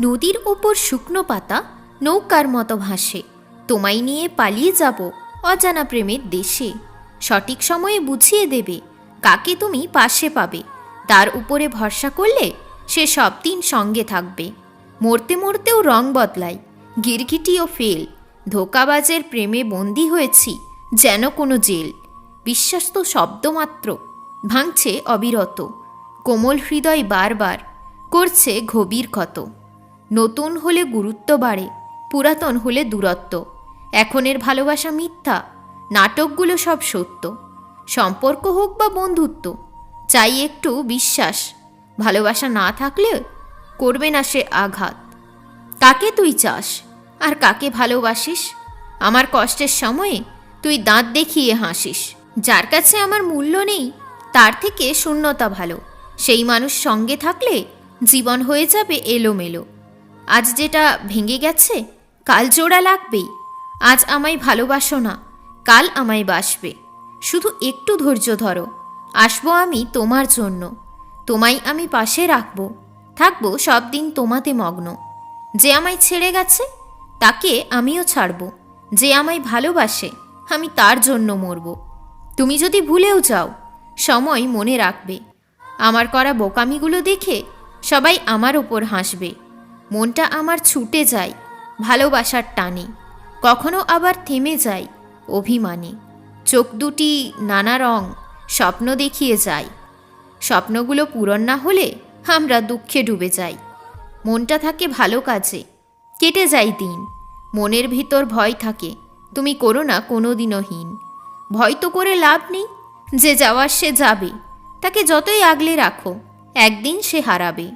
নদীর ওপর শুকনো পাতা নৌকার মতো ভাসে। তোমায় নিয়ে পালিয়ে যাব অজানা প্রেমের দেশে। সঠিক সময়ে বুঝিয়ে দেবে কাকে তুমি পাশে পাবে। তার উপরে ভরসা করলে সে সব দিন সঙ্গে থাকবে। মরতে মরতেও রং বদলায়, গিরগিটিও ফেল। ধোকাবাজের প্রেমে বন্দি হয়েছি যেন কোনো জেল। বিশ্বাস তো শব্দমাত্র ভাঙছে অবিরত। কোমল হৃদয় বারবার, করছে গভীর ক্ষত। নতুন হলে গুরুত্ব বাড়ে, পুরাতন হলে দূরত্ব। এখনের ভালোবাসা মিথ্যা, নাটকগুলো সব সত্য। সম্পর্ক হোক বা বন্ধুত্ব, চাই একটু বিশ্বাস। ভালোবাসা না থাকলে করবে না সে আঘাত। কাকে তুই চাস? আর কাকে ভালোবাসিস? আমার কষ্টের সময়ে তুই দাঁত দেখিয়ে হাসিস। যার কাছে আমার মূল্য নেই, তার থেকে শূন্যতা ভালো। সেই মানুষ সঙ্গে থাকলে জীবন হয়ে যাবে এলোমেলো। আজ যেটা ভেঙে গেছে, কাল জোড়া লাগবেই। আজ আমায় ভালোবাসো না, কাল আমায় বাসবে। শুধু একটু ধৈর্য ধরো, আসব আমি তোমার জন্য। তোমায় আমি পাশে রাখব, থাকব সব দিন তোমাতে মগ্ন। যে আমায় ছেড়ে গেছে, তাকে আমিও ছাড়ব। যে আমায় ভালোবাসে, আমি তার জন্য মরব। তুমি যদি ভুলেও যাও, সময় মনে রাখবে। আমার করা বোকামিগুলো দেখে সবাই আমার ওপর হাসবে। মনটা আমার ছুটে যায় ভালোবাসার টানে। কখনো আবার থেমে যায় অভিমানে। চোখ দুটি নানা রং, স্বপ্ন দেখিয়ে যায়। স্বপ্নগুলো পূরণ না হলে আমরা দুঃখে ডুবে যাই। মনটা থাকে ভালো কাজে, কেটে যায় দিন। মনের ভিতর ভয় থাকে, তুমি করো না কোনো দিনহীন ভয় তো করে লাভ নেই, যে যাওয়ার সে যাবে, তাকে যতই আগলে রাখো, একদিন সে হারাবে।